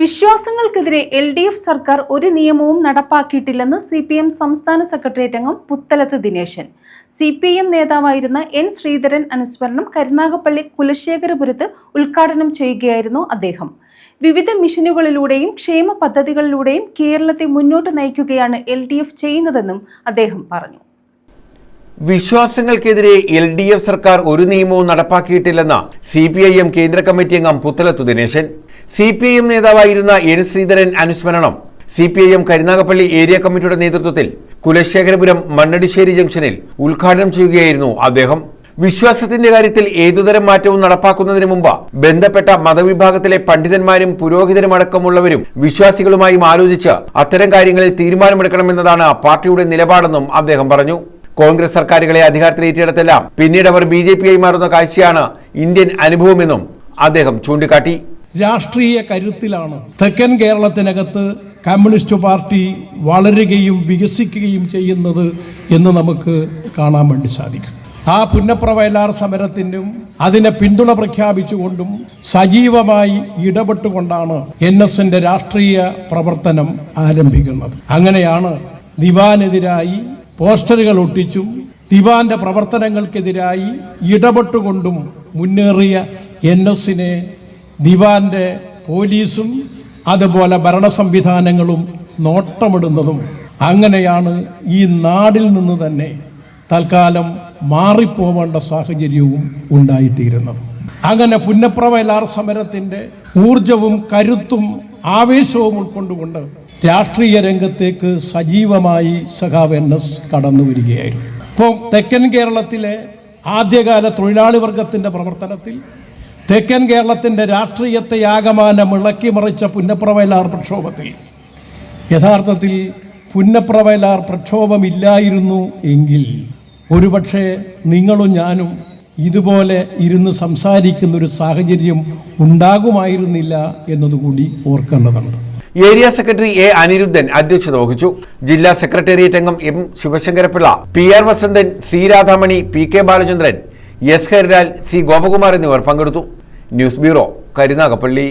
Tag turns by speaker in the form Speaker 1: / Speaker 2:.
Speaker 1: വിശ്വാസങ്ങൾക്കെതിരെ L D F സർക്കാർ ഒരു നിയമവും നടപ്പാക്കിയിട്ടില്ലെന്ന് സി പി എം സംസ്ഥാന സെക്രട്ടേറിയറ്റ് അംഗം Puthalath Dineshan. C P M നേതാവായിരുന്ന എൻ ശ്രീധരൻ അനുസ്മരണം കരുനാഗപ്പള്ളി കുലശേഖരപുരത്ത് ഉദ്ഘാടനം ചെയ്യുകയായിരുന്നു അദ്ദേഹം. വിവിധ മിഷനുകളിലൂടെയും ക്ഷേമ പദ്ധതികളിലൂടെയും കേരളത്തെ മുന്നോട്ട് നയിക്കുകയാണ് എൽ ഡി എഫ് ചെയ്യുന്നതെന്നും അദ്ദേഹം പറഞ്ഞു.
Speaker 2: വിശ്വാസങ്ങൾക്കെതിരെ എൽ ഡി എഫ് സർക്കാർ ഒരു നിയമവും നടപ്പാക്കിയിട്ടില്ലെന്ന് സി പി ഐ എം കേന്ദ്ര കമ്മിറ്റി അംഗം Puthalath Dineshan. C P I M നേതാവായിരുന്ന എൻ ശ്രീധരൻ അനുസ്മരണം. C P I M Karunagappally area കമ്മിറ്റിയുടെ നേതൃത്വത്തിൽ കുലശേഖരപുരം മണ്ണടിശ്ശേരി ജംഗ്ഷനിൽ ഉദ്ഘാടനം ചെയ്യുകയായിരുന്നു അദ്ദേഹം. വിശ്വാസത്തിന്റെ കാര്യത്തിൽ ഏതുതരം മാറ്റവും നടപ്പാക്കുന്നതിന് മുമ്പ് ബന്ധപ്പെട്ട മതവിഭാഗത്തിലെ പണ്ഡിതന്മാരും പുരോഹിതരും അടക്കമുള്ളവരും വിശ്വാസികളുമായും ആലോചിച്ച് അത്തരം കാര്യങ്ങളിൽ തീരുമാനമെടുക്കണമെന്നതാണ് പാർട്ടിയുടെ നിലപാടെന്നും അദ്ദേഹം പറഞ്ഞു. കോൺഗ്രസ് സർക്കാരുകളെ അധികാരത്തിൽ ഏറ്റെടുത്തെല്ലാം പിന്നീട് അവർ ബി ജെ പി ആയി മാറുന്ന കാഴ്ചയാണ് ഇന്ത്യൻ അനുഭവമെന്നും അദ്ദേഹം ചൂണ്ടിക്കാട്ടി.
Speaker 3: രാഷ്ട്രീയ കരുത്തിലാണ് തെക്കൻ കേരളത്തിനകത്ത് കമ്മ്യൂണിസ്റ്റ് പാർട്ടി വളരുകയും വികസിക്കുകയും ചെയ്യുന്നത് എന്ന് നമുക്ക് കാണാൻ വേണ്ടി സാധിക്കും. ആ പുന്നപ്ര വയലാർ സമരത്തിനും അതിനെ പിന്തുണ പ്രഖ്യാപിച്ചുകൊണ്ടും സജീവമായി ഇടപെട്ടുകൊണ്ടാണ് എൻ എസിന്റെ രാഷ്ട്രീയ പ്രവർത്തനം ആരംഭിക്കുന്നത്. അങ്ങനെയാണ് ദിവാനെതിരായി പോസ്റ്ററുകൾ ഒട്ടിച്ചും ദിവാന്റെ പ്രവർത്തനങ്ങൾക്കെതിരായി ഇടപെട്ടുകൊണ്ടും മുന്നേറിയ എൻ എസിനെ ദിവാന്റെ പോലീസും അതുപോലെ ഭരണ സംവിധാനങ്ങളും നോട്ടമിടുന്നതും അങ്ങനെയാണ് ഈ നാടിൽ നിന്ന് തന്നെ തൽക്കാലം മാറിപ്പോവേണ്ട സാഹചര്യവും ഉണ്ടായിത്തീരുന്നത്. അങ്ങനെ പുന്നപ്ര വയലാർ സമരത്തിന്റെ ഊർജവും കരുത്തും ആവേശവും ഉൾക്കൊണ്ടുകൊണ്ട് രാഷ്ട്രീയ രംഗത്തേക്ക് സജീവമായി സഖാവ് എൻ എസ് കടന്നു വരികയായിരുന്നു. ഇപ്പോൾ തെക്കൻ കേരളത്തിലെ ആദ്യകാല തൊഴിലാളി വർഗത്തിന്റെ പ്രവർത്തനത്തിൽ തെക്കൻ കേരളത്തിന്റെ രാഷ്ട്രീയത്തെ ആകമാനം ഇളക്കി മറിച്ച പുന്നപ്രവയലാർ പ്രക്ഷോഭത്തിൽ യഥാർത്ഥത്തിൽ പുന്നപ്രവയലാർ പ്രക്ഷോഭമില്ലായിരുന്നു എങ്കിൽ ഒരുപക്ഷെ നിങ്ങളും ഞാനും ഇതുപോലെ ഇരുന്ന് സംസാരിക്കുന്നൊരു സാഹചര്യം ഉണ്ടാകുമായിരുന്നില്ല എന്നതുകൂടി ഓർക്കേണ്ടതുണ്ട്.
Speaker 2: ഏരിയ സെക്രട്ടറി എ അനിരുദ്ധൻ അധ്യക്ഷത വഹിച്ചു. ജില്ലാ സെക്രട്ടേറിയറ്റ് അംഗം M Sivasankarapillai P R Vasanthan C Radhamani P K Balachandran S Harilal C Gopakumar എന്നിവർ പങ്കെടുത്തു. News bureau Karunagappally.